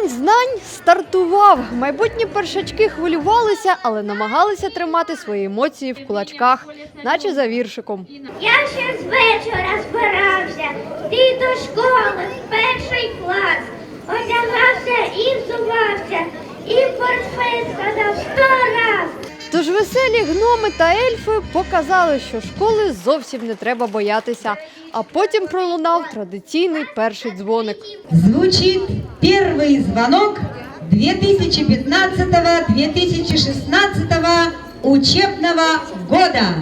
День знань стартував. Майбутні першачки хвилювалися, але намагалися тримати свої емоції в кулачках, наче за віршиком. Я ще з вечора збирався, ти до школи перший клас. Одягався і взувався, і портфель складав сто раз. Тож веселі гноми та ельфи показали, що школи зовсім не треба боятися. А потім пролунав традиційний перший дзвоник. Звучить перший звонок 2015-2016 учебного года.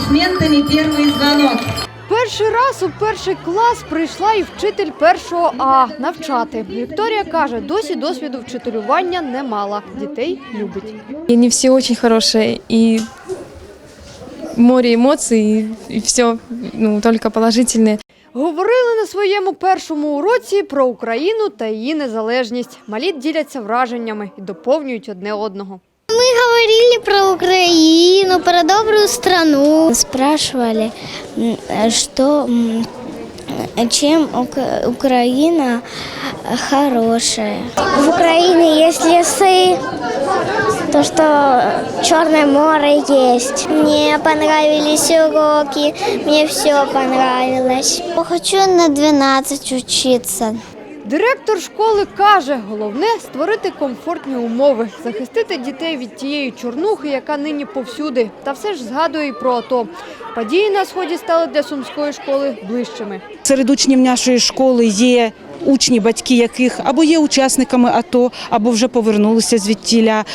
аплодисментами первый звонок. Перший раз у перший клас прийшла і вчитель першого А навчати. Вікторія каже, досі досвіду вчителювання не мала. Дітей любить. И они все очень хорошие, и море эмоций, и, все, ну, только положительные. Говорили на своєму першому уроці про Україну та її незалежність. Малі діляться враженнями і доповнюють одне одного. Говорили про Украину, про добрую страну. Спрашивали, что, чем Ук- Украина хорошая. В Украине есть лесы, то, что Черное море есть. Мне понравились уроки, мне все понравилось. Хочу на 12 учиться. Директор школи каже, головне створити комфортні умови, захистити дітей від тієї чорнухи, яка нині повсюди. Та все ж згадує і про АТО. Події на сході стали для сумської школи ближчими. Серед учнів нашої школи є учні, батьки яких або є учасниками АТО, або вже повернулися звідтіля.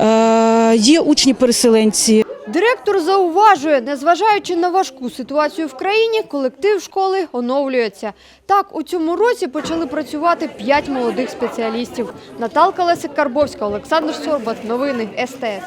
Е, є учні-переселенці. Директор зауважує, незважаючи на важку ситуацію в країні, колектив школи оновлюється. Так, у цьому році почали працювати п'ять молодих спеціалістів. Наталка Лесик Карбовська, Олександр Сорбат. Новини СТС.